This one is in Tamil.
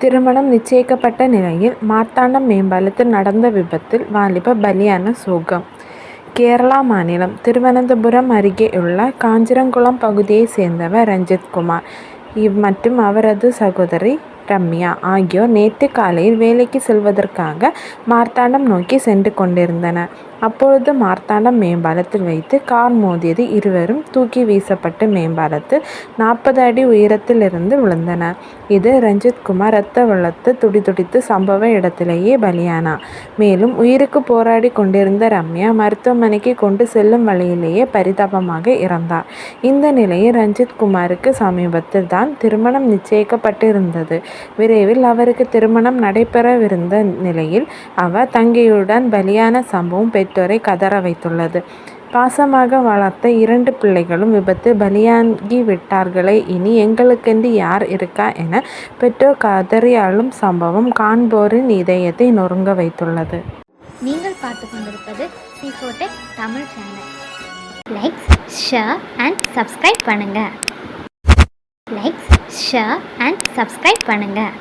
திருமணம் நிச்சயிக்கப்பட்ட நிலையில் மார்த்தாண்டம் மேம்பாலத்தில் நடந்த விபத்தில் வாலிப பலியான சோகம் கேரளா மாநிலம் திருவனந்தபுரம் அருகேயுள்ள காஞ்சிரங்குளம் பகுதியைச் சேர்ந்தவர் ரஞ்சித்குமார் மற்றும் அவரது சகோதரி ரம்யா ஆகியோர் நேற்று காலையில் வேலைக்கு செல்வதற்காக மார்த்தாண்டம் நோக்கி சென்று கொண்டிருந்தனர். அப்பொழுது மார்த்தாண்டம் மேம்பாலத்தில் வைத்து கார் மோதியது இருவரும் தூக்கி வீசப்பட்டு மேம்பாலத்தில் நாற்பது அடி உயரத்திலிருந்து விழுந்தனர். இது ரஞ்சித்குமார் ரத்த வெள்ளத்தில் துடிதுடித்து சம்பவ இடத்திலேயே பலியானார். மேலும் உயிருக்கு போராடி கொண்டிருந்த ரம்யா மருத்துவமனைக்கு கொண்டு செல்லும் வழியிலேயே பரிதாபமாக இறந்தார். இந்த நிலையில் ரஞ்சித்குமாருக்கு சமீபத்தில் தான் திருமணம் நிச்சயிக்கப்பட்டிருந்தது. விரைவில் அவருக்கு திருமணம் நடைபெறவிருந்த நிலையில் அவர் தங்கையுடன் பலியான சம்பவம் பெற்றோரை கதற வைத்துள்ளது. பாசமாக வளர்த்த இரண்டு பிள்ளைகளும் விபத்து பலியாகி விட்டார்களே இனி எங்களுக்கென்று யார் இருக்கா என பெற்றோர் கதறி அழும் சம்பவம் காண்போரின் இதயத்தை நொறுங்க வைத்துள்ளது. நீங்கள் பார்த்து கொண்டிருப்பது சிஃபோடெக் Tamil channel like share and subscribe பண்ணுங்கள் லைக் ஷேர் அண்ட் சப்ஸ்கிரைப் பண்ணுங்கள்